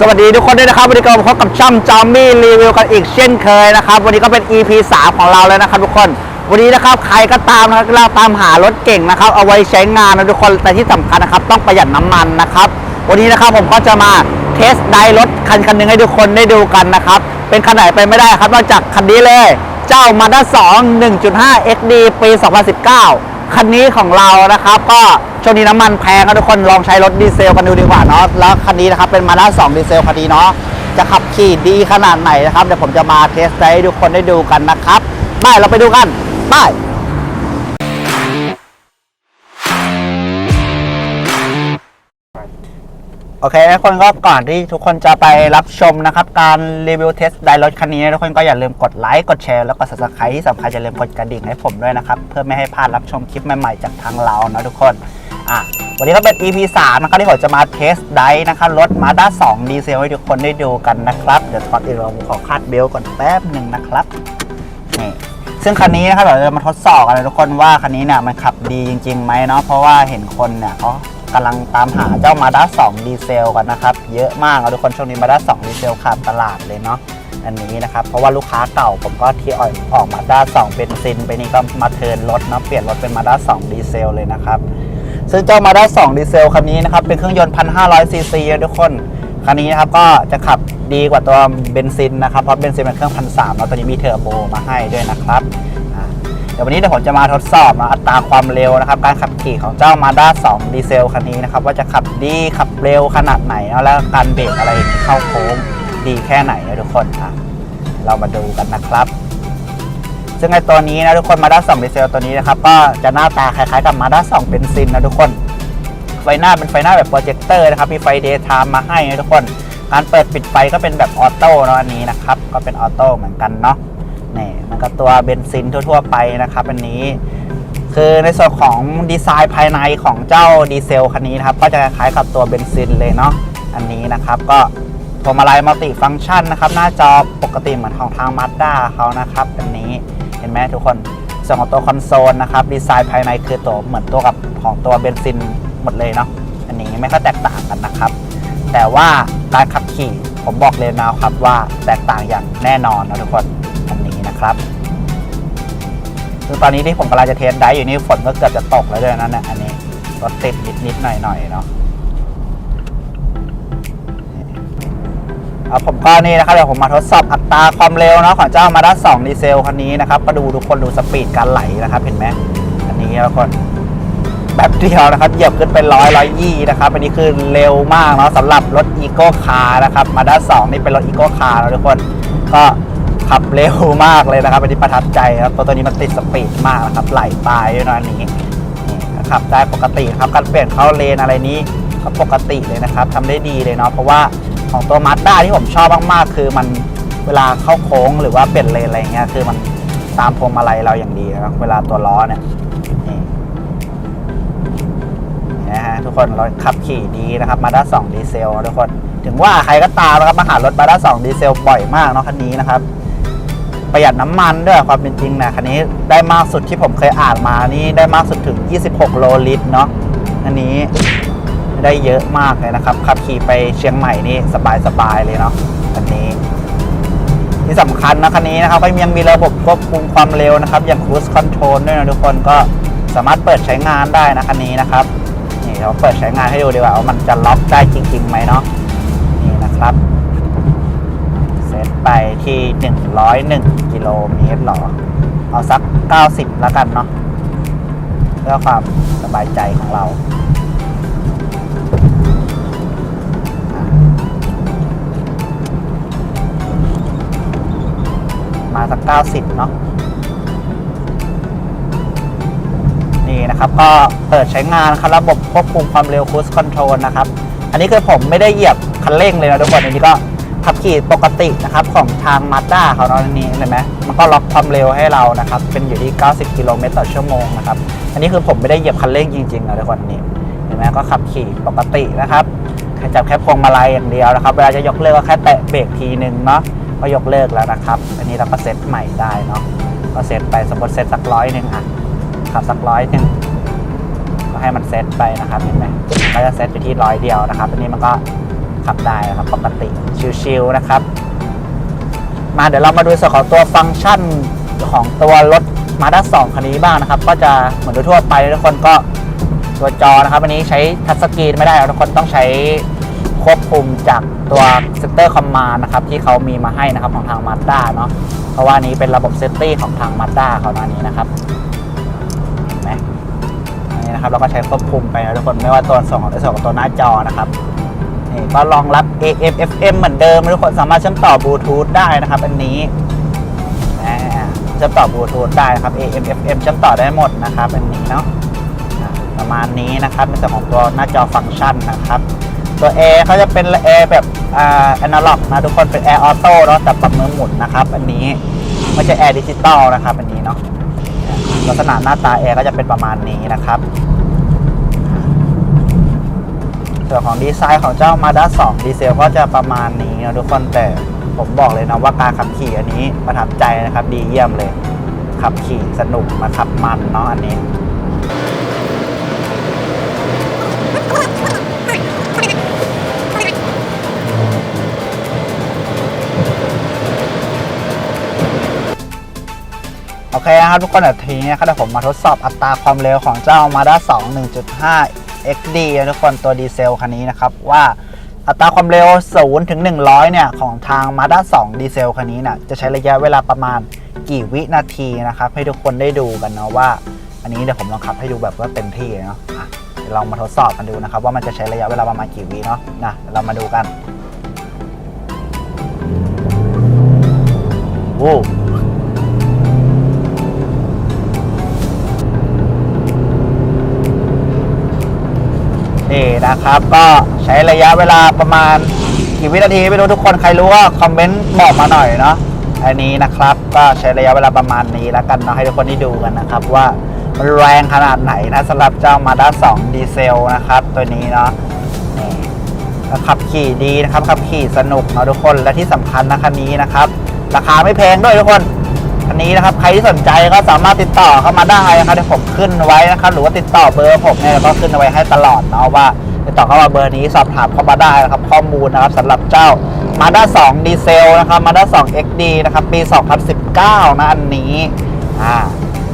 สวัสดีทุกคนด้วยนะครับวันนี้ก็มาพบกับช่องจอมมี่รีวิวกันอีกเช่นเคยนะครับวันนี้ก็เป็น EP 3 ของเราแล้วนะครับทุกคน วันนี้นะครับใครก็ตามนะครับเราตามหารถเก่งนะครับเอาไว้ใช้งานนะทุกคนแต่ที่สำคัญนะครับต้องประหยัดน้ำมันนะครับวันนี้นะครับผมก็จะมาเทสไดรถคันคันหนึ่งให้ทุกคนได้ดูกันนะครับเป็นคันไหนไปไม่ได้ครับนอกจากคันนี้เลย เจ้า Mazda 2 1.5 XD ปี 2019 คันนี้ของเรานะครับ ก็ช่วงนี้น้ำมันแพงครับทุกคนลองใช้รถดีเซลกันดูดีกว่าเนาะแล้วคันนี้นะครับเป็น Mazda 2ดีเซลคันนี้เนาะจะขับขี่ดีขนาดไหนนะครับเดี๋ยวผมจะมาเทสต์ให้ทุกคนได้ดูกันนะครับได้เราไปดูกันไป เคทุกคนก็ก่อนที่ทุกคนจะไปรับชมนะครับ การรีวิวเทสไดรถคันนี้ทุกคนก็อย่าลืมกดไลค์กดแชร์แล้วก็ subscribe ที่สำคัญอย่าลืมกดกระดิ่งให้ผมด้วยนะครับ เพื่อไม่ให้พลาดรับชมคลิปใหม่ๆจากทางเราเนาะทุกคนอะวันนี้ก็เป็น EP 3นะครับที่ผมจะมาเทสไดนะครับรถ Mazda 2 ดีเซลให้ทุกคนได้ดูกันนะครับเดี๋ยวก่อนอื่นเราขอคาดเบลก่อนแป๊บหนึ่งนะครับนี่ซึ่งคันนี้นะครับเราจะมาทดสอบกันนะทุกคนว่าคันนี้เนี่ยมันขับดีจริงๆไหมเนาะเพราะว่าเห็นคนเนี่ยเขา กำลังตามหาเจ้า Mazda 2ดีเซลกันนะครับ เยอะมากทุกคนช่วงนี้ Mazda 2ดีเซลขาดตลาดเลยเนาะอันนี้นะครับ เพราะว่าลูกค้าเก่าผมก็ที่ออกออก Mazda 2เบนซิน ไปนี่ก็มาเทิร์นรถเนาะเปลี่ยนรถเป็น Mazda 2ดีเซลเลยนะครับซึ่งเจ้า Mazda 2ดีเซลคันนี้นะครับ เป็นเครื่องยนต์ 1,500ซีซีทุกคนคันนี้นะครับก็จะขับดีกว่าตัวเบนซินนะครับเพราะเบนซินเป็นเครื่อง1,300แล้วตัวนี้มีเทอร์โบมาให้ด้วยนะครับ ดี๋ยววันนี้เดี๋ยวผมจะมาทดสอบนะอัตราความเร็วนะครับ การขับขี่ของเจ้า Mazda 2 ดีเซลคันนี้นะครับ ว่าจะขับดีขับเร็วขนาดไหน แล้วการเบรกอะไรเข้าโค้งดีแค่ไหนนะทุกคนอะเรามาดูกันนะครับ ซึ่งไอตัวนี้นะทุกคน Mazda 2 ดีเซลตัวนี้นะครับ ก็จะหน้าตาคล้ายๆกับ Mazda 2เบนซินนะทุกคน ไฟหน้าเป็นไฟหน้าแบบโปรเจคเตอร์นะครับ มีไฟเดย์ไทม์มาให้นะทุกคน การเปิดปิดไฟก็เป็นแบบออโต้เนาะอันนี้นะครับ ก็เป็นออโต้เหมือนกันเนาะ นี่มันก็ตัวเบนซินทั่ว ๆ ไปนะครับอันนี้ คือในส่วนของดีไซน์ภายในของเจ้าดีเซลคันนี้นะครับ ก็จะคล้ายกับตัวเบนซินเลยเนาะอันนี้นะครับก็พวงมาลัยมัลติฟังก์ชันนะครับ หน้าจอปกติเหมือนของทางมาสด้าเขานะครับอันนี้เห็นไหมทุกคนส่วนของตัวคอนโซลนะครับดีไซน์ภายในคือตัวเหมือนตัวกับของตัวเบนซินหมดเลยเนาะอันนี้ไม่ค่อยแตกต่างกันนะครับ แต่ว่าการขับขี่ผมบอกเลยนะครับว่าแตกต่างอย่างแน่นอนนะทุกคน นะครับคือตอนนี้ที่ผมกำลังจะเทสได้อยู่นี่ฝนก็เกือบจะตกแล้วด้วยนะเนี่ยอันนี้รถติดนิดนิดหน่อยหน่อยเนาะเอาผมก็นี่นะครับเดี๋ยวผมมาทดสอบอัตราความเร็วเนาะของเจ้า Mazda 2ดีเซลคันนี้นะครับก็ดูทุกคนดูสปีดการไหลนะครับ เห็นไหมอันนี้ทุกคนแบบเดียวนะครับเหยียบขึ้นเป็นร้อยร้อยยี่นะครับอันนี้คือเร็วมากเนาะสำหรับรถอีโก้คาร์นะครับมาด้าสองนี่เป็นรถอีโก้คาร์นะทุกคนก็ ขับเร็วมากเลยนะครับอันนี้ประทับใจครับตัวตัวนี้มันติดสปีดมากนะครับไหลตายด้วยนะอันนี้ขับได้ปกติครับการเปลี่ยนเข้าเลนอะไรนี้ก็ปกติเลยนะครับทำได้ดีเลยเนาะเพราะว่าของตัวมาด้าที่ผมชอบมากๆ คือมันเวลาเข้าโค้งหรือว่าเปลี่ยนเลนอะไรเงี้ยคือมันตามพวงมาลัยเราอย่างดีนะครับเวลาตัวล้อเนี่ยนี่นะฮะทุกคนเราขับขี่ดีนะครับมาด้า2ดีเซลทุกคน ถึงว่าใครก็ตามนะครับมาหารถมาด้า2ดีเซลบ่อยมากเนาะคันนี้นะครับ ประหยัดน้ำมันด้วยความเป็นจริงนะคันนี้ได้มากสุดที่ผมเคยอ่านมานี่ได้มากสุดถึง 26 โลลิตรเนาะอันนี้ได้เยอะมากเลยนะครับขับขี่ไปเชียงใหม่นี่สบายๆเลยเนาะอันนี้ที่สำคัญนะคันนี้นะครับก็ยังมีระบบควบคุมความเร็วนะครับ อย่าง cruise control ด้วยนะทุกคนก็สามารถเปิดใช้งานได้นะคันนี้นะครับนี่เราเปิดใช้งานให้ดูดีกว่าว่ามันจะล็อกได้จริงๆไหมเนาะนี่นะครับ ไปที่ 101 กิโลเมตรหรอ เอาสัก 90 แล้วกันเนาะ เพื่อความสบายใจของเรา มาสัก 90 เนาะ นี่นะครับก็เปิดใช้งานครับระบบควบคุมความเร็ว cruise control นะครับ อันนี้คือผมไม่ได้เหยียบคันเร่งเลยนะทุกคน อันนี้ก็ ขับขี่ปกตินะครับของทาง Mazda เขาเนาะอันนี้เห็นไหมมันก็ล็อกความเร็วให้เรานะครับ เป็นอยู่ที่ 90 กิโลเมตรต่อชั่วโมงนะครับ อันนี้คือผมไม่ได้เหยียบคันเร่งจริงๆนะทุกคนนี่เห็นไหมก็ขับขี่ปกตินะครับแค่จับแค่พวงมาลัยอย่างเดียวนะครับ เวลาจะยกเลิกก็แค่แตะเบรกทีนึงเนาะก็ยกเลิกแล้วนะครับ อันนี้เราก็เซตใหม่ได้เนาะก็เซตไปสมมติเซตสักร้อยหนึ่งอะขับสักร้อยหนึ่งก็ให้มันเซตไปนะครับเห็นไหมก็จะเซตไปที่ร้อยเดียวนะครับอันนี้มันก็ ขับได้นะครับปกติชิลๆนะครับ มาเดี๋ยวเรามาดูส่วนของตัวฟังก์ชันของตัวรถมาด้า2คันนี้บ้างนะครับ ก็จะเหมือนทั่วไปทุกคนก็ตัวจอนะครับอันนี้ใช้ทัชสกรีนไม่ได้ทุกคนต้องใช้ควบคุมจากตัวเซตเตอร์คอมมานด์นะครับที่เขามีมาให้นะครับของทางมาด้าเนาะเพราะว่านี้เป็นระบบเซฟตี้ของทางมาด้าเขานะอันนี้นะครับเห็นไหมอันนี้นะครับเราก็ใช้ควบคุมไปนะทุกคนไม่ว่าตัวสองในส่วนของตัวหน้าจอนะครับ นี่ก็รองรับ AM FM เหมือนเดิมทุกคนสามารถเชื่อมต่อบลูทูธได้นะครับ อันนี้เชื่อมต่อบลูทูธได้ครับ AM FM เชื่อมต่อได้หมดนะครับอันนี้เนาะประมาณนี้นะครับในส่วนของตัวหน้าจอฟังก์ชันนะครับตัว A เขาจะเป็น A แบบอ่าแอนะล็อกนะทุกคนเป็น Air Auto เนาะแต่ปรับมือหมุนนะครับ อันนี้ไม่ใช่ Air Digital นะครับ อันนี้เนาะลักษณะหน้าตา Air ก็จะเป็นประมาณนี้นะครับ ส่วนของดีไซน์ของเจ้า Mazda 2 ดีเซลก็จะประมาณนี้นะทุกคนแต่ผมบอกเลยนะว่าการขับขี่อันนี้ประทับใจนะครับดีเยี่ยมเลย ขับขี่สนุกมาขับมันเนาะอันนี้โอเคนะครับทุกคนเดี๋ยวทีนี้ครับเดี๋ยวผมมาทดสอบอัตราความเร็วของเจ้า Mazda 2 1.5 XD นะทุกคนตัวดีเซลคันนี้นะครับ ว่าอัตราความเร็ว 0 ถึง 100 เนี่ย ของทาง Mazda 2 ดีเซลคันนี้นะจะใช้ระยะเวลาประมาณกี่วินาทีนะครับ ให้ทุกคนได้ดูกันเนาะว่า อันนี้เดี๋ยวผมลองขับให้ดูแบบว่าเต็มที่เนาะอะลองมาทดสอบกันดูนะครับ ว่ามันจะใช้ระยะเวลาประมาณกี่วิเนาะนะเดี๋ยวเรามาดูกันโอ้ นะครับ ก็ใช้ระยะเวลาประมาณกี่วินาทีไม่รู้ทุกคนใครรู้ก็คอมเมนต์บอกมาหน่อยเนาะอันนี้นะครับก็ใช้ระยะเวลาประมาณนี้แล้วกันเนาะให้ทุกคนได้ดูกันนะครับ ว่ามันแรงขนาดไหนนะสำหรับเจ้า Mazda 2ดีเซลนะครับ ตัวนี้เนาะขับขี่ดีนะครับขับขี่สนุกเนาะทุกคนและที่สำคัญนะคันนี้นะครับ ราคาไม่แพงด้วยทุกคนอันนี้นะครับใครที่สนใจก็สามารถติดต่อเข้ามาได้นะครับเดี๋ยวผมขึ้นไว้นะครับ หรือว่าติดต่อเบอร์ผมเนี่ยก็ขึ้นไว้ให้ตลอดเนาะว่า ติดต่อเข้ามาเบอร์นี้สอบถามเข้ามาได้นะครับ ข้อมูลนะครับสำหรับเจ้า Mazda 2 ดีเซลนะครับ Mazda 2 XD นะครับ ปี 2019 นะอันนี้อ่า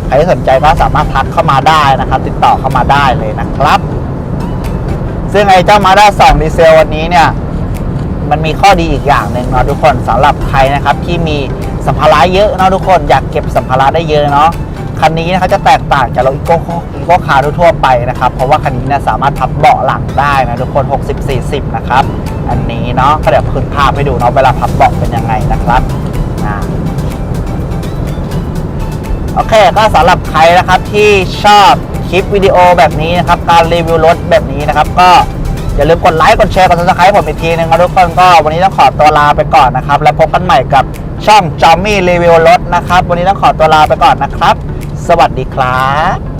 ใครที่สนใจก็สามารถทักเข้ามาได้นะครับ ติดต่อเข้ามาได้เลยนะครับ ซึ่งไอ้เจ้า Mazda 2 ดีเซลวันนี้เนี่ยมันมีข้อดีอีกอย่างหนึ่งเนาะทุกคนสำหรับใครนะครับที่มีสัมภาระเยอะเนาะทุกคนอยากเก็บสัมภาระได้เยอะเนาะ คันนี้นะครับจะแตกต่างจากรถอีโก้อีโก้คาร์ทั่วไปนะครับ เพราะว่าคันนี้เนี่ยสามารถพับเบาะหลังได้นะทุกคน 60-40 นะครับ อันนี้เนาะก็เดี๋ยวขึ้นภาพให้ดูเนาะเวลาพับเบาะเป็นยังไงนะครับโอเคก็สำหรับใครนะครับที่ชอบคลิปวิดีโอแบบนี้นะครับ การรีวิวรถแบบนี้นะครับ ก็อย่าลืมกดไลค์ กดแชร์ กด subscribe ผมอีกทีนึงนะทุกคนก็วันนี้ต้องขอตัวลาไปก่อนนะครับ แล้วพบกันใหม่กับช่องจอมมี่รีวิวรถนะครับ วันนี้ต้องขอตัวลาไปก่อนนะครับ สวัสดีครับ